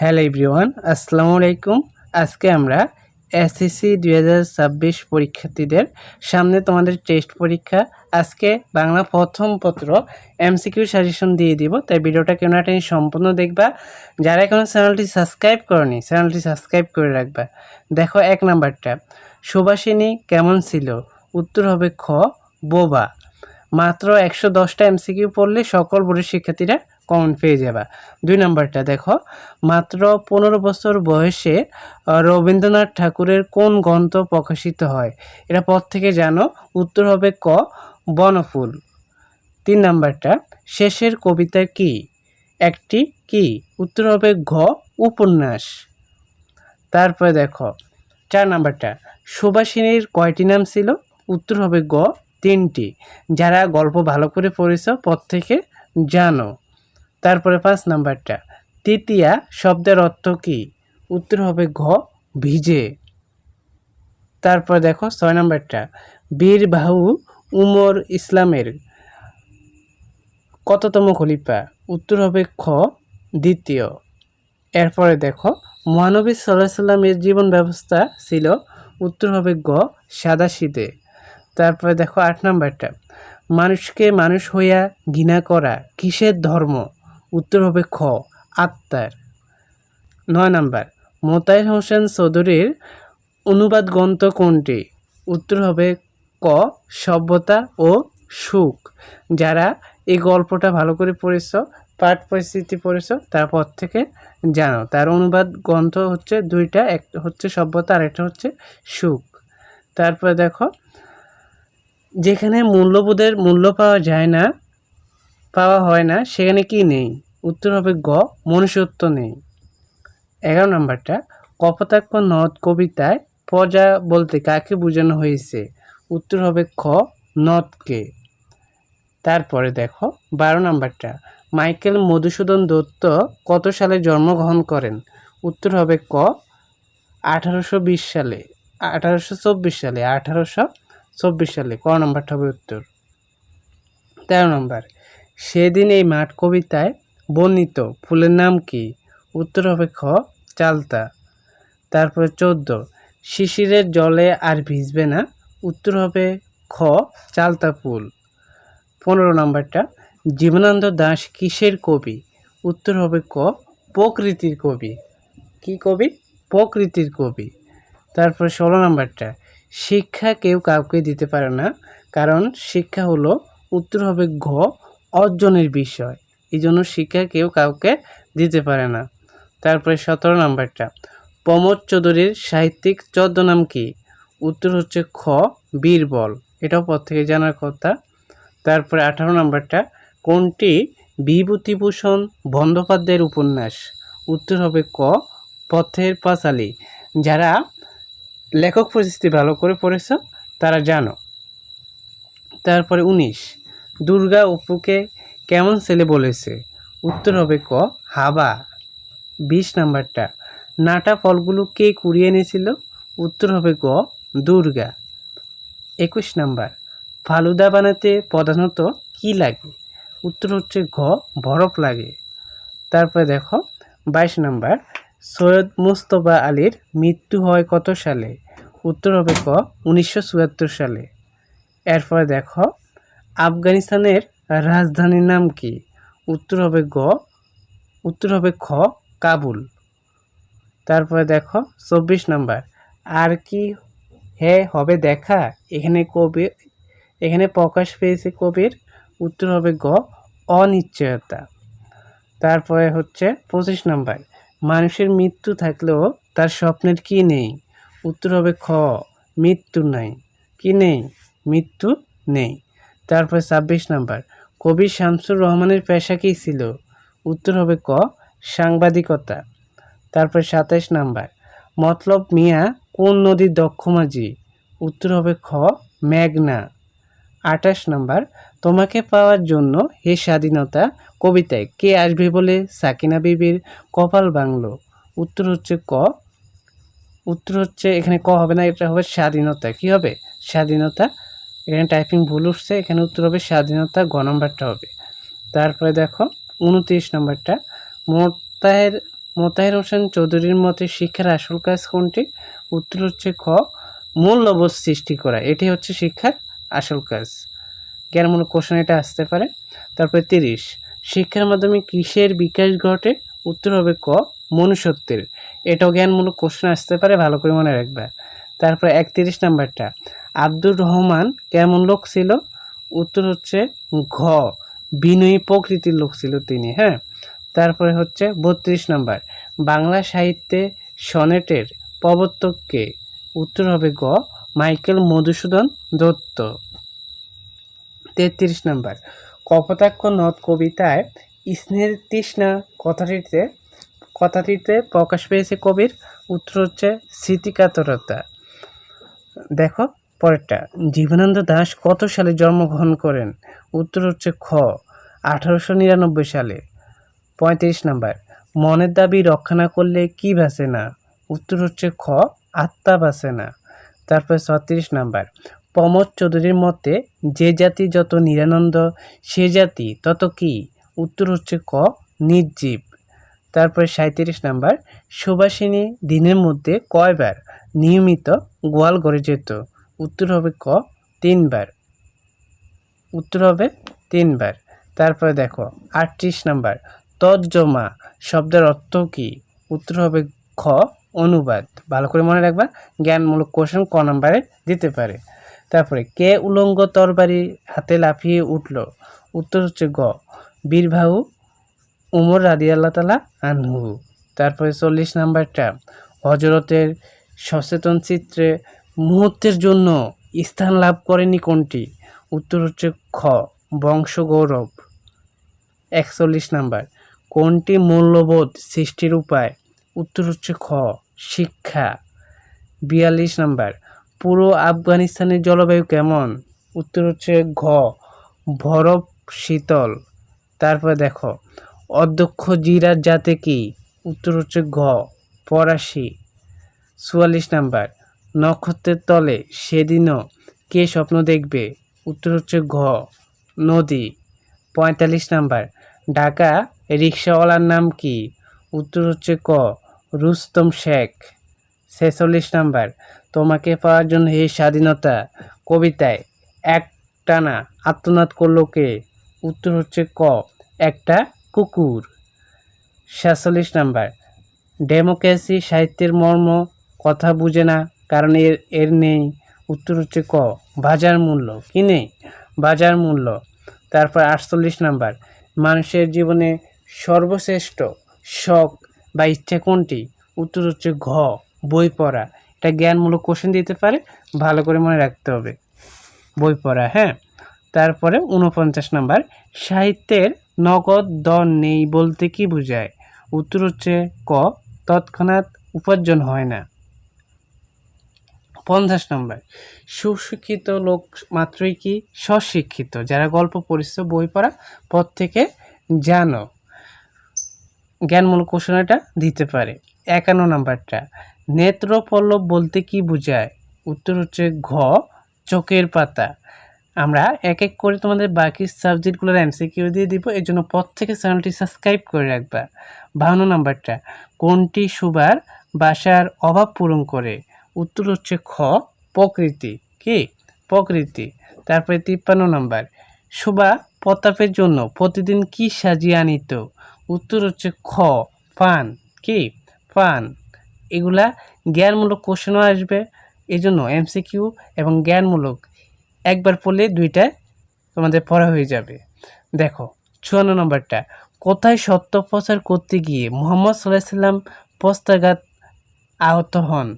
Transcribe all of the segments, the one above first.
Hello everyone, আসসালামু আলাইকুম। আজকে আমরা এসএসসি দুই হাজার ছাব্বিশ পরীক্ষার্থীদের সামনে তোমাদের টেস্ট পরীক্ষা। আজকে বাংলা প্রথম পত্র এমসিকিউ সাজেশন দিয়ে দিব, তাই ভিডিওটা কেউ না সম্পূর্ণ দেখবা। যারা এখনও চ্যানেলটি সাবস্ক্রাইব করনি, চ্যানেলটি সাবস্ক্রাইব করে রাখবা। দেখো এক নাম্বারটা, সুভাষিনী কেমন ছিল? উত্তর হবে খ, বোবা। মাত্র একশো দশটা এমসিকিউ পড়লে সকল বোর্ডের শিক্ষার্থীরা কমন পেয়ে যাবা। দুই নাম্বারটা দেখো, মাত্র পনেরো বছর বয়সে রবীন্দ্রনাথ ঠাকুরের কোন গ্রন্থ প্রকাশিত হয়? এটা পর থেকে জানো, উত্তর হবে ক, বনফুল। তিন নাম্বারটা, শেষের কবিতা কি? একটি কি? উত্তর হবে ঘ, উপন্যাস। তারপরে দেখো, চার নাম্বারটা, সুভাষিনীর কয়টি নাম ছিল? উত্তর হবে গ, তিনটি। যারা গল্প ভালো করে পড়েছ থেকে জানো। তারপরে পাঁচ নাম্বারটা, তৃতীয়া শব্দের অর্থ কী? উত্তর হবে ঘ, ভিজে। তারপর দেখো ছয় নাম্বারটা, বীর বাহু উমর ইসলামের কততম খলিফা? উত্তর হবে খ, দ্বিতীয়। এরপরে দেখো, মহানবী সাল্লাহ সাল্লামের জীবন ব্যবস্থা ছিল। উত্তর হবে গ, সাদা শীতে। তারপরে দেখো আট নাম্বারটা, মানুষকে মানুষ হইয়া ঘৃণা করা কিসের ধর্ম? উত্তর হবে খ আত্মার নয় নাম্বার মোতায়ের হোসেন চৌধুরীর অনুবাদ গ্রন্থ কোনটি? উত্তর হবে ক, সভ্যতা ও সুখ। যারা এই গল্পটা ভালো করে পড়েছ, পাঠ পরিস্থিতি পড়েছ, তারপর থেকে জানো। তার অনুবাদ গ্রন্থ হচ্ছে দুইটা, এক হচ্ছে সভ্যতা আর একটা হচ্ছে সুখ। তারপরে দেখো, যেখানে মূল্যবোধের মূল্য পাওয়া যায় না, পাওয়া হয় না, সেখানে কি নেই? উত্তর হবে গ, মনুষ্যত্ব নেই। এগারো নম্বরটা, কপোতাক্ষ নদ কবিতায় প্রজা বলতে কাকে বোঝানো হয়েছে? উত্তর হবে খ, নদকে। তারপরে দেখো, বারো নম্বরটা, মাইকেল মধুসূদন দত্ত কত সালে জন্মগ্রহণ করেন? উত্তর হবে ক, আঠারোশো বিশ সালে, আঠারোশো চব্বিশ সালে, আঠারোশো চব্বিশ সালে। ক নম্বরটা হবে উত্তর। তেরো নম্বর, সেদিন এই মাঠ কবিতায় বর্ণিত ফুলের নাম কি? উত্তর হবে খ, চালতা। তারপরে চোদ্দ, শিশিরের জলে আর ভিজবে না। উত্তর হবে খ, চালতা ফুল। পনেরো নম্বরটা, জীবনানন্দ দাস কিসের কবি? উত্তর হবে ক, প্রকৃতির কবি। কি কবি? প্রকৃতির কবি। তারপর ষোলো নম্বরটা, শিক্ষা কেউ কাউকে দিতে পারে না, কারণ শিক্ষা হলো, উত্তর হবে ঘ, অর্জনের বিষয়। এই জন্য শিক্ষা কেউ কাউকে দিতে পারে না। তারপরে সতেরো নাম্বারটা, প্রমোদ চৌধুরীর সাহিত্যিক ছদ্মনাম কি? উত্তর হচ্ছে খ, বীরবল। এটাও পর থেকে জানার কথা। তারপরে আঠারো নাম্বারটা, কোনটি বিভূতিভূষণ বন্দ্যোপাধ্যায়ের উপন্যাস? উত্তর হবে ক, পথের পাঁচালী। যারা লেখক পরিস্থিতি ভালো করে পড়েছ, তারা জানো। তারপরে উনিশ, দুর্গা অপুকে কেমন ছেলে বলেছে? উত্তর হবে ক, হাবা। বিশ নাম্বারটা, নাটা ফলগুলো কে কুড়িয়ে এনেছিল? উত্তর হবে গ, দুর্গা। একুশ নাম্বার, ফালুদা বানাতে প্রধানত কি লাগে? উত্তর হচ্ছে ঘ, বরফ লাগে। তারপরে দেখো, বাইশ নাম্বার, সৈয়দ মুস্তফা আলীর মৃত্যু হয় কত সালে? উত্তর হবে ক, উনিশশো চুয়াত্তর সালে। এরপরে দেখো, আফগানিস্তানের রাজধানীর নাম কি? উত্তর হবে গ, উত্তর হবে খ, কাবুল। তারপরে দেখো, চব্বিশ নাম্বার। আর কি হে হবে দেখা? এখানে কবি, এখানে প্রকাশ পেয়েছে কবির। উত্তর হবে গ, অনিশ্চয়তা। তারপরে হচ্ছে পঁচিশ নাম্বার। মানুষের মৃত্যু থাকলেও তার স্বপ্নের কি নেই? উত্তর হবে খ, মৃত্যু নাই। কি নেই? মৃত্যু নেই। তারপরে ছাব্বিশ নাম্বার। কবি শামসুর রহমানের পেশা কী ছিল। উত্তর হবে ক, সাংবাদিকতা। তারপর সাতাইশ নাম্বার, মতলব মিয়া কোন নদীর দক্ষ মাঝি? উত্তর হবে খ, মেঘনা। আঠাশ নাম্বার, তোমাকে পাওয়ার জন্য হে স্বাধীনতা কবিতায় কে আসবে বলে সাকিনা বিবির কপাল বাংলো উত্তর হচ্ছে ক। উত্তর হচ্ছে এখানে ক হবে না, এটা হবে স্বাধীনতা। কি হবে? স্বাধীনতা এখানে টাইপিং ভুল উঠছে, এখানে উত্তর হবে স্বাধীনতা গ নম্বরটা হবে। তারপরে দেখো, উনত্রিশ নম্বরটা। মোতাহের, মোতাহির হোসেন চৌধুরীর মতে শিক্ষার আসল কাজ কোনটি? উত্তর হচ্ছে খ মূল্যবোধ সৃষ্টি করা। এটি হচ্ছে শিক্ষার আসল কাজ। জ্ঞানমূলক কোশ্চেন এটা আসতে পারে। তারপরে তিরিশ, শিক্ষার মাধ্যমে কিসের বিকাশ ঘটে? উত্তর হবে ক, মনুষ্যত্বের। এটাও জ্ঞানমূলক কোশ্চেন আসতে পারে, ভালো করে মনে রাখবে। তারপরে একত্রিশ নাম্বারটা। আব্দুর রহমান কেমন লোক ছিল? উত্তর হচ্ছে ঘ। বিনয়ী প্রকৃতির লোক ছিল তিনি হ্যাঁ? তারপরে হচ্ছে বত্রিশ নাম্বার। বাংলা সাহিত্যে সনেটের প্রবর্তককে উত্তর হবে গ, মাইকেল মধুসূদন দত্ত। তেত্রিশ নাম্বার। কপোতাক্ষ নদ কবিতায় স্নেহের তৃষ্ণা কথাটিতে কথাটিতে প্রকাশ পেয়েছে কবির। উত্তর হচ্ছে স্মৃতিকাতরতা। দেখো পরেরটা, জীবনানন্দ দাস কত সালে জন্মগ্রহণ করেন? উত্তর হচ্ছে খ, আঠারোশো নিরানব্বই সালে। পঁয়ত্রিশ নাম্বার, মনের দাবি রক্ষা না করলে কি বাঁচে না? উত্তর হচ্ছে খ, আত্মা বাঁচে না। তারপর ছত্রিশ নাম্বার, প্রমোদ চৌধুরীর মতে যে জাতি যত নিরানন্দ, সে জাতি তত কি? উত্তর হচ্ছে ক, নির্জীব। তারপরে সাঁত্রিশ নাম্বার, সুবাসিনী দিনের মধ্যে কয়বার নিয়মিত গোয়াল গড়ে যেত? উত্তর হবে ক, তিনবার। উত্তর হবে তিনবার। তারপরে দেখো, আটত্রিশ নাম্বার, তর্জমা শব্দের অর্থ কী? উত্তর হবে খ, অনুবাদ। ভালো করে মনে রাখবা, জ্ঞানমূলক কোশ্চেন ক নাম্বারে দিতে পারে। তারপরে, কে উলঙ্গ তরবারি হাতে লাফিয়ে উঠল? উত্তর হচ্ছে গ, বীরবাহু উমর রাদি আল্লাহ তালা আনহু। তারপরে চল্লিশ নাম্বারটা হজরতের সচেতন চিত্রে মুহূর্তের জন্য স্থান লাভ করেনি কোনটি? উত্তর হচ্ছে খ, বংশগৌরব। একচল্লিশ নাম্বার, কোনটি মূল্যবোধ সৃষ্টির উপায়? উত্তর হচ্ছে খ, শিক্ষা। বিয়াল্লিশ নাম্বার, পুরো আফগানিস্তানের জলবায়ু কেমন? উত্তর হচ্ছে ঘ বরফ শীতল। তারপর দেখো, অধ্যক্ষ জিরার জাতে কি? উত্তর হচ্ছে ঘ, ফরাসি। চুয়াল্লিশ নাম্বার নক্ষত্রের তলে সেদিনও কে স্বপ্ন দেখবে? উত্তর হচ্ছে ঘ। নদী। পঁয়তাল্লিশ নাম্বার। ঢাকা রিক্সাওয়ালার নাম কি? উত্তর হচ্ছে ক। রুস্তম শেখ। ছেচল্লিশ নাম্বার। তোমাকে পাওয়ার জন্য হে স্বাধীনতা কবিতায় এক টানা আত্মনাদ করল কে? উত্তর হচ্ছে ক। একটা কুকুর। সাতচল্লিশ নাম্বার। ডেমোক্রেসি সাহিত্যের মর্ম কথা বুঝে না। কারণ এর এর নেই। উত্তর হচ্ছে ক, বাজার মূল্য। কি নেই? বাজার মূল্য। তারপর আটচল্লিশ নাম্বার, মানুষের জীবনে সর্বশ্রেষ্ঠ শখ বা ইচ্ছা কোনটি? উত্তর হচ্ছে ঘ, বই পড়া। এটা জ্ঞানমূলক কোশ্চেন দিতে পারে, ভালো করে মনে রাখতে হবে। বই পড়া হ্যাঁ? তারপরে উনপঞ্চাশ নাম্বার, সাহিত্যের নগদ দর নেই বলতে কি বোঝায়? উত্তর হচ্ছে ক, তৎক্ষণাৎ উপার্জন হয় না। পঞ্চাশ নম্বর। সুশিক্ষিত লোক মাত্রই কি স্বশিক্ষিত? যারা গল্প পড়েছে বই পড়া পর থেকে জানো, জ্ঞানমূলক এটা দিতে পারে। একান্ন নাম্বারটা, নেত্রপল্লব বলতে কি বোঝায়? উত্তর হচ্ছে ঘ, চোখের পাতা। আমরা এক এক করে তোমাদের বাকি সাবজেক্টগুলোর এমসিকিউ দিয়ে দিব, এর জন্য পর থেকে চ্যানেলটি সাবস্ক্রাইব করে রাখবা। বাহান্ন নাম্বারটা, কোনটি সুবার বাসার অভাব পূরণ করে? উত্তর হচ্ছে খ, প্রকৃতি। কি? প্রকৃতি। তারপরে তিপ্পান্ন নম্বর। শোভা প্রতাপের জন্য প্রতিদিন কি সাজিয়ে আনিত? উত্তর হচ্ছে খ, পান। কি? পান। এগুলা জ্ঞানমূলক কোশ্চেনও আসবে। এই জন্য এমসিকিউ এবং জ্ঞানমূলক একবার পড়লে দুইটা তোমাদের পড়া হয়ে যাবে। দেখো, চুয়ান্ন নম্বরটা। কোথায় সত্য প্রচার করতে গিয়ে মোহাম্মদ সাল্লাহ সাল্লাম পস্তাঘাত আহত হন?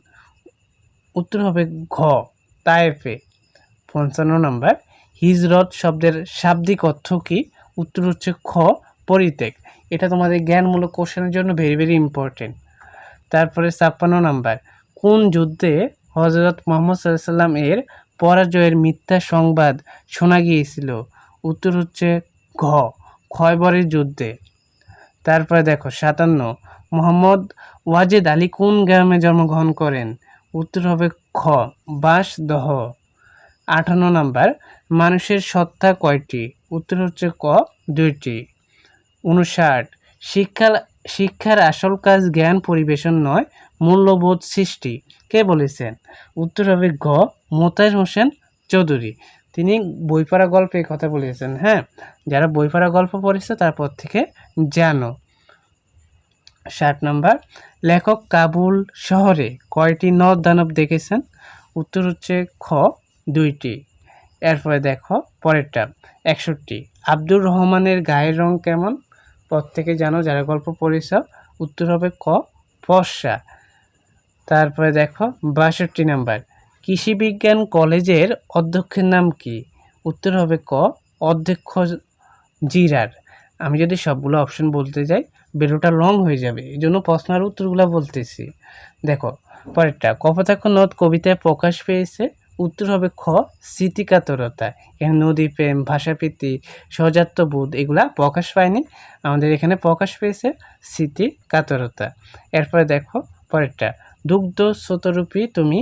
উত্তর হবে ঘ, তায়েফে। পঞ্চান্ন নম্বর, হিজরত শব্দের শাব্দিক অর্থ কি? উত্তর হচ্ছে খ, পরিত্যাগ। এটা তোমাদের জ্ঞানমূলক কোশ্চেনের জন্য ভেরি ভেরি ইম্পর্টেন্ট তারপরে ছাপ্পান্ন নাম্বার, কোন যুদ্ধে হজরত মোহাম্মদ সাল্লাম এর পরাজয়ের মিথ্যা সংবাদ শোনা গিয়েছিল? উত্তর হচ্ছে ঘ, খয়বরের যুদ্ধে। তারপরে দেখো, সাতান্ন, মোহাম্মদ ওয়াজেদ আলী কোন গ্রামে জন্মগ্রহণ করেন? উত্তর হবে খ বাস বাঁশদহ আঠান্ন নাম্বার, মানুষের সত্তা কয়টি? উত্তর হচ্ছে ক, দুইটি। উনষাট শিক্ষা শিক্ষার আসল কাজ জ্ঞান পরিবেশন নয়, মূল্যবোধ সৃষ্টি। কে বলেছেন? উত্তর হবে গ মোতাজ হোসেন চৌধুরী। তিনি বইপড়া গল্পে কথা বলেছেন হ্যাঁ? যারা বইপড়া গল্প পড়েছে তারপর থেকে জানো। ষাট নম্বর লেখক কাবুল শহরে কয়টি নদ দানব দেখেছেন? উত্তর হচ্ছে খ, দুইটি। এরপরে দেখো পরেরটা, একষট্টি। আব্দুর রহমানের গায়ের রং কেমন? প্রত্যেকে জানো যারা গল্প পড়েছ। উত্তর হবে ক, ফর্সা। তারপরে দেখো বাষট্টি নাম্বার। কৃষি বিজ্ঞান কলেজের অধ্যক্ষের নাম কি? উত্তর হবে ক, অধ্যক্ষ জিরার। আমি যদি সবগুলো অপশন বলতে যাই বেরোটা লং হয়ে যাবে। এই জন্য প্রশ্নের উত্তরগুলো বলতেছি। দেখো, পরেরটা, কপোতাক্ষ নদ কবিতায় প্রকাশ পেয়েছে। উত্তর হবে খ, স্মৃতিকাতরতা। এখানে নদী, প্রেম, ভাষাপ্রীতি সজাত্যবোধ এগুলা প্রকাশ পায়নি। আমাদের এখানে প্রকাশ পেয়েছে স্মৃতি কাতরতা এরপরে দেখো, পরেরটা, দুগ্ধ স্রোতরূপী তুমি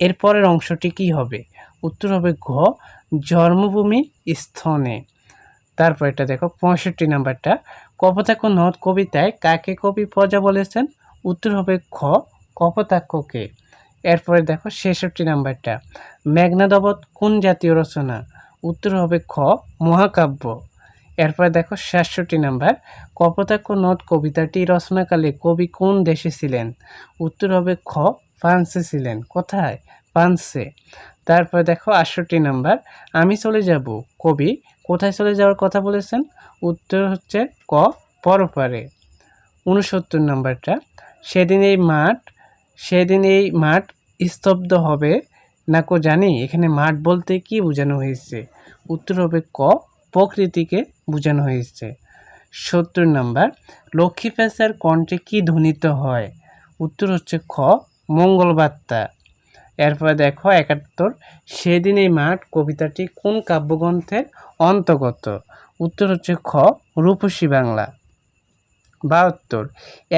এর পরের অংশটি কি হবে? উত্তর হবে ঘ, জন্মভূমি স্থনে। তারপর এটা দেখো, পঁয়ষট্টি নাম্বারটা কপোতাক্ষ নদ কবিতায় কাকে কবি প্রজা বলেছেন? উত্তর হবে খ, কপোতাক্ষকে। এরপরে দেখো ছেষট্টি নাম্বারটা। মেঘনাদবত কোন জাতীয় রচনা? উত্তর হবে খ, মহাকাব্য। এরপরে দেখো সাতষট্টি নাম্বার। কপোতাক্ষ নদ কবিতাটি রচনাকালে কবি কোন দেশে ছিলেন? উত্তর হবে খ, ফ্রান্সে ছিলেন। কোথায়? ফ্রান্সে। তারপরে দেখো আটষট্টি নাম্বার। আমি চলে যাব। কবি কোথায় চলে যাওয়ার কথা বলেছেন? উত্তর হচ্ছে ক পরপারে উনসত্তর নাম্বারটা। সেদিন এই মাঠ, সেদিন এই মাঠ স্তব্ধ হবে না কো জানি। এখানে মাঠ বলতে কি বোঝানো হয়েছে? উত্তর হবে ক, প্রকৃতিকে বোঝানো হয়েছে। সত্তর নাম্বার। লক্ষ্মী পেশার কণ্ঠে কি ধ্বনিত হয়? উত্তর হচ্ছে খ, মঙ্গলবার্তা। এরপরে দেখো একাত্তর। সেদিন এই মাঠ কবিতাটি কোন কাব্যগ্রন্থের অন্তর্গত? উত্তর হচ্ছে খ, রূপসী বাংলা। বাহাত্তর,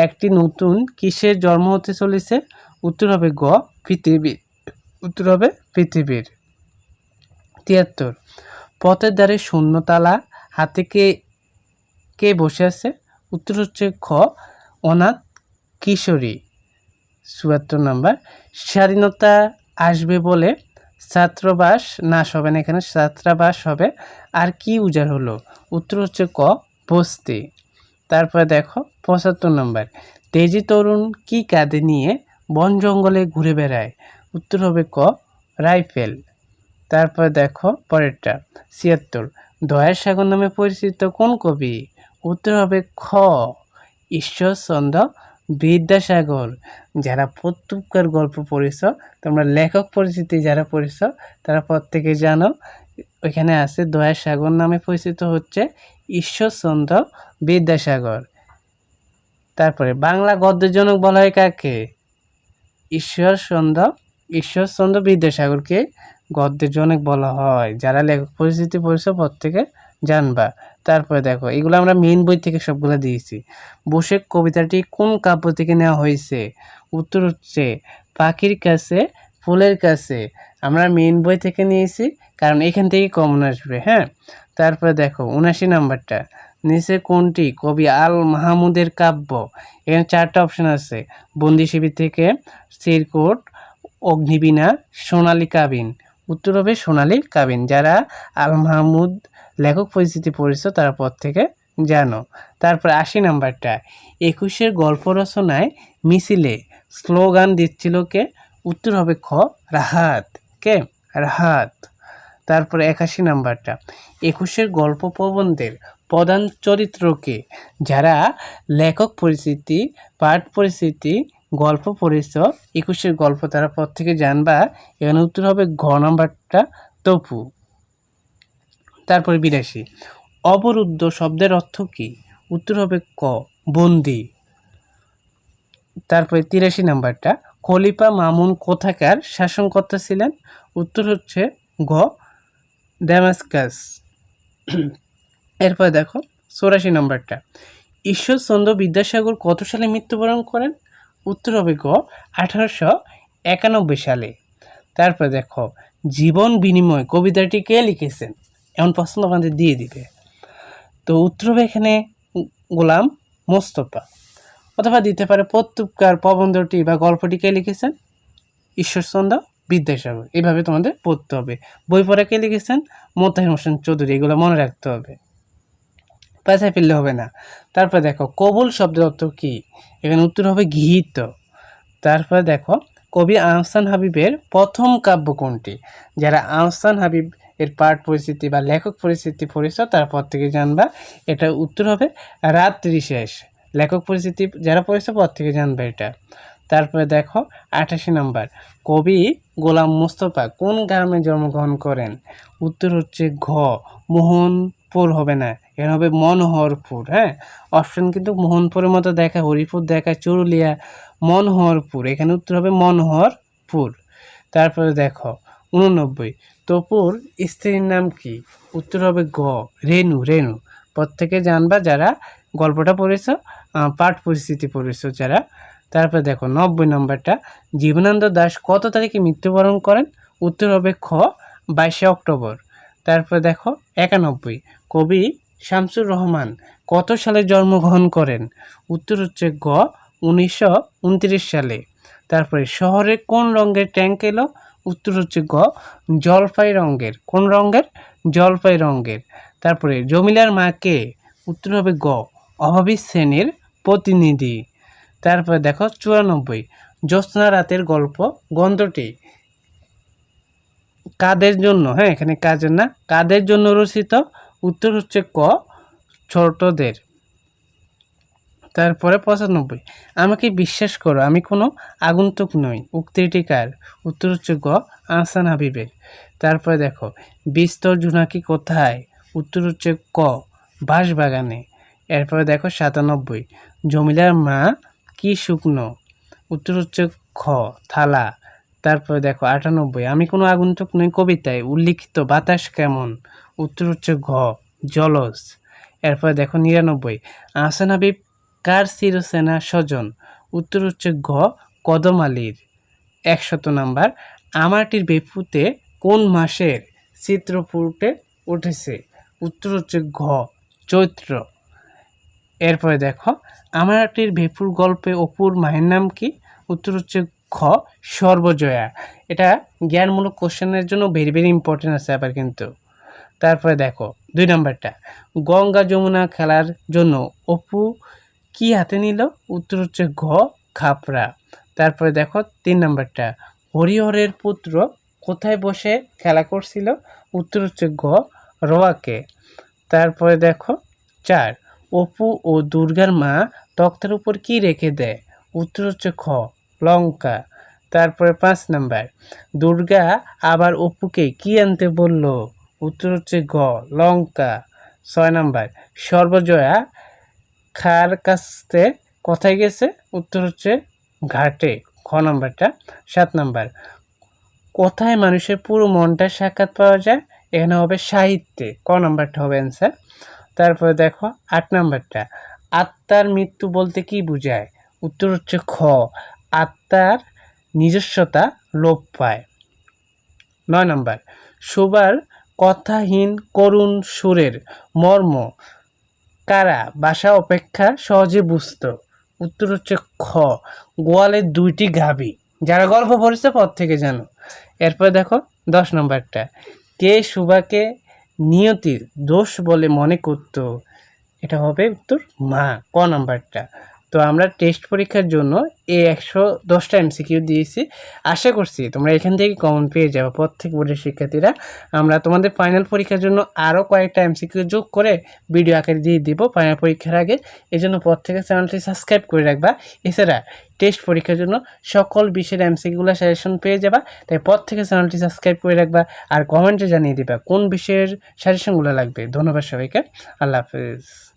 একটি নতুন কিসের জন্ম হতে চলেছে? উত্তর হবে গ, পৃথিবী উত্তর হবে পৃথিবীর। তিয়াত্তর, পথের ধারে শূন্যতালা হাতে কে কে বসে আছে? উত্তর হচ্ছে খ, অনাথ কিশোরী। চুয়াত্তর নম্বর, স্বাধীনতা আসবে বলে ছাত্রবাস নাশ হবে না এখানে ছাত্রাবাস হবে। আর কি উজাড় হলো? উত্তর হচ্ছে ক, বস্তি। তারপরে দেখো, পঁচাত্তর নম্বর। তেজি তরুণ কি কাঁধে নিয়ে বন জঙ্গলে ঘুরে বেড়ায়? উত্তর হবে ক, রাইফেল। তারপরে দেখো, পরেরটা, ছিয়াত্তর। দয়ার সাগর নামে পরিচিত কোন কবি? উত্তর হবে খ, ঈশ্বরচন্দ্র বিদ্যাসাগর, যারা প্রত্যুপকার গল্প পড়েছ, তোমরা লেখক পরিচিতি যারা পড়েছ, তারা প্রত্যেকে জানো, ওইখানে আছে দয়ার সাগর নামে পরিচিত হচ্ছে ঈশ্বরচন্দ্র বিদ্যাসাগর। তারপরে বাংলা গদ্যজনক বলা হয় কাকে? ঈশ্বরচন্দ্র ঈশ্বরচন্দ্র বিদ্যাসাগরকে গদ্যের জনক বলা হয়। যারা লেখক পরিচিতি পড়েছ, প্রত্যেকে জানবা। তারপরে দেখো, এগুলো আমরা মেন বই থেকে সবগুলো দিয়েছি। বসে কবিতাটি কোন কাব্য থেকে নেওয়া হয়েছে? উত্তর হচ্ছে, পাখির কাছে, ফুলের কাছে। আমরা মেন বই থেকে নিয়েছি, কারণ এখান থেকে কমন আসবে হ্যাঁ? তারপরে দেখো উনাশি নাম্বারটা। নিচে কোনটি? কবি আল মাহমুদের কাব্য। এখানে চারটা অপশন আছে। বন্দি শিবির থেকে চিরকুট অগ্নিবীণা, সোনালী কাবিন। উত্তর হবে সোনালী কাবিন। যারা আল মাহমুদ লেখক পরিচিতি পড়েছ তারা পর থেকে জানো। তারপর আশি নাম্বারটা, একুশের গল্প রচনায় মিছিলে স্লোগান দিচ্ছিল কে? উত্তর হবে খ, রাহাত। কে? রাহাত। তারপরে একাশি নাম্বারটা, একুশের গল্প প্রবন্ধের প্রধান চরিত্রকে যারা লেখক পরিচিতি, পাঠ পরিচিতি, গল্প পড়েছ, একুশের গল্প তারা পর থেকে জানবা। এখানে উত্তর হবে ঘ নাম্বারটা, তপু। তারপরে বিরাশি অবরুদ্ধ শব্দের অর্থ কী? উত্তর হবে ক, বন্দি। তারপরে তিরাশি নাম্বারটা, খলিফা মামুন কোথাকার শাসনকর্তা ছিলেন? উত্তর হচ্ছে গ ড্যামাস্কাস এরপর দেখো, চৌরাশি নম্বরটা, ঈশ্বরচন্দ্র বিদ্যাসাগর কত সালে মৃত্যুবরণ করেন? উত্তর হবে গ, আঠারোশো একানব্বই সালে। তারপর দেখো, জীবন বিনিময় কবিতাটি কে লিখেছেন? এমন প্রশ্ন আমাদের দিয়ে দিবে। তো উত্তর হবে এখানে গোলাম মোস্তফা। অথবা দিতে পারে প্রত্যুপকার প্রবন্ধটি বা গল্পটি কে লিখেছেন? ঈশ্বরচন্দ্র বিদ্যাসাগর। এইভাবে তোমাদের পড়তে হবে। বই পড়া কে লিখেছেন? মোতাহিম হোসেন চৌধুরী। এগুলো মনে রাখতে হবে। পেঁচায় ফেললে হবে না। তারপর দেখো, কবুল শব্দের অর্থ কী? এখানে উত্তর হবে গৃহীত। তারপরে দেখো, কবি আহসান হাবিবের প্রথম কাব্য কোনটি? যারা আহসান হাবিব এর পাঠ পরিস্থিতি বা লেখক পরিস্থিতি পড়েছ, তারপর থেকে জানবা এটা উত্তর হবে রাত্রি শেষ। লেখক পরিস্থিতি যারা পড়েছে, পর থেকে জানবে এটা। তারপরে দেখো, আঠাশি নম্বর। কবি গোলাম মোস্তফা কোন গ্রামে জন্মগ্রহণ করেন? উত্তর হচ্ছে ঘ, মোহনপুর হবে না এখানে হবে মনোহরপুর হ্যাঁ? অপশন কিন্তু মোহনপুরের মতো দেখা, হরিপুর দেখা, চুরুলিয়া, মনোহরপুর, এখানে উত্তর হবে মনোহরপুর। তারপরে দেখো, উননব্বই। তপুর স্ত্রীর নাম কি? উত্তর হবে গ। রেণু রেণু। প্রত্যেকে জানবা যারা গল্পটা পড়েছ পাঠ পরিস্থিতি পড়েছ যারা, তারপরে দেখো নব্বই নম্বরটা। জীবনানন্দ দাস কত তারিখে মৃত্যুবরণ করেন? উত্তর হবে খ, বাইশে অক্টোবর। তারপরে দেখো একানব্বই। কবি শামসুর রহমান কত সালে জন্মগ্রহণ করেন? উত্তর হচ্ছে গ, উনিশশো উনত্রিশ সালে। তারপরে শহরে কোন রঙের ট্যাঙ্ক এলো? উত্তর হচ্ছে গ, জলপাই রঙের। কোন রঙের? জলপাই রঙের। তারপরে জমিলার মাকে উত্তর হবে গ, অভাবী শ্রেণির প্রতিনিধি। তারপরে দেখো চুরানব্বই, জ্যোৎস্না রাতের গল্প, গন্ধটি। কাদের জন্য? হ্যাঁ এখানে কাজের না। কাদের জন্য রচিত? উত্তর হচ্ছে ক, ছোটদের। তারপরে পঁচানব্বই। আমাকে বিশ্বাস করো, আমি কোনো আগন্তুক নই। উক্তিটি কার উত্তর হচ্ছে গ আহসান হাবিবের। তারপরে দেখো, বিস্তর জোনাকি কোথায়? উত্তর হচ্ছে ক বাঁশবাগানে। এরপরে দেখো, সাতানব্বই। জমিলার মা কি শুকনো? উত্তর হচ্ছে খ থালা। তারপরে দেখো, আটানব্বই। আমি কোনো আগন্তুক নই কবিতায়। উল্লিখিত বাতাস কেমন? উত্তর হচ্ছে ঘ জলজ। এরপরে দেখো, নিরানব্বই। আহসান হাবিব কার চিরসেনা স্বজন? উত্তর হচ্ছে ঘ, কদম আলীর। একশত নাম্বার, আমারটির বেপুতে কোন মাসের চিত্র ফুটে উঠেছে? উত্তর হচ্ছে ঘ, চৈত্র। এরপরে দেখো, আমারটির ভেপুর গল্পে অপুর মায়ের নাম কি? উত্তর হচ্ছে খ সর্বজয়া। এটা জ্ঞানমূলক কোশ্চেনের জন্য ভেরি ভেরি ইম্পর্টেন্ট আছে আবার কিন্তু। তারপরে দেখো, দুই নাম্বারটা, গঙ্গা যমুনা খেলার জন্য অপু কি হাতে নিল? উত্তর হচ্ছে ঘ, খাপড়া। তারপরে দেখো, তিন নম্বরটা। হরিহরের পুত্র কোথায় বসে খেলা করছিল? উত্তর হচ্ছে গ রোয়াকে। তারপরে দেখো, চার, অপু ও দুর্গার মা তক্তার উপর কি রেখে দেয়? উত্তর হচ্ছে খ, লঙ্কা। তারপরে পাঁচ নাম্বার, দুর্গা আবার অপুকে কি আনতে বলল? উত্তর হচ্ছে গ লঙ্কা। ছয় নাম্বার, সর্বজয়া খার কাছতে কোথায় গেছে? উত্তর হচ্ছে ঘাটে, খ নাম্বারটা, সাত নম্বর। কোথায় মানুষের পুরো মনটা সাক্ষাৎ পাওয়া যায়? এখানে হবে সাহিত্যে, ক নাম্বারটা হবে অ্যান্সার তারপরে দেখো আট নাম্বারটা, আত্মার মৃত্যু বলতে কি বোঝায়? উত্তর হচ্ছে খ, আত্মার নিজস্বতা লোপ পায়। নয় নাম্বার সুবার কথাহীন করুণ সুরের মর্ম কারা? বাসা অপেক্ষা সহজে বুঝত। উত্তর হচ্ছে খ। গোয়ালের দুইটি গাবি। যারা গল্প পড়েছে পর থেকে জানো। এরপর দেখো দশ নম্বরটা। কে সুভাকে নিয়তির দোষ বলে মনে করত? এটা হবে উত্তর মা। ক নাম্বারটা। তো আমরা টেস্ট পরীক্ষার জন্য এই একশো দশটা এমসিকিউ দিয়েছি। আশা করছি তোমরা এখান থেকে কমন পেয়ে যাবে। প্রত্যেক বোর্ডের শিক্ষার্থীরা। আমরা তোমাদের ফাইনাল পরীক্ষার জন্য আরও কয়েকটা এমসিকিউ যোগ করে ভিডিও আকারে দিয়ে দিব ফাইনাল পরীক্ষার আগে। এই জন্য প্রত্যেকের চ্যানেলটি সাবস্ক্রাইব করে রাখবা। এছাড়া টেস্ট পরীক্ষার জন্য সকল বিষয়ের এমসিকিউগুলো সাজেশন পেয়ে যাবা। তাই প্রত্যেকের চ্যানেলটি সাবস্ক্রাইব করে রাখবা আর কমেন্টে জানিয়ে দিবা কোন বিষয়ের সাজেশনগুলো লাগবে। ধন্যবাদ সবাইকে। আল্লাহ হাফেজ।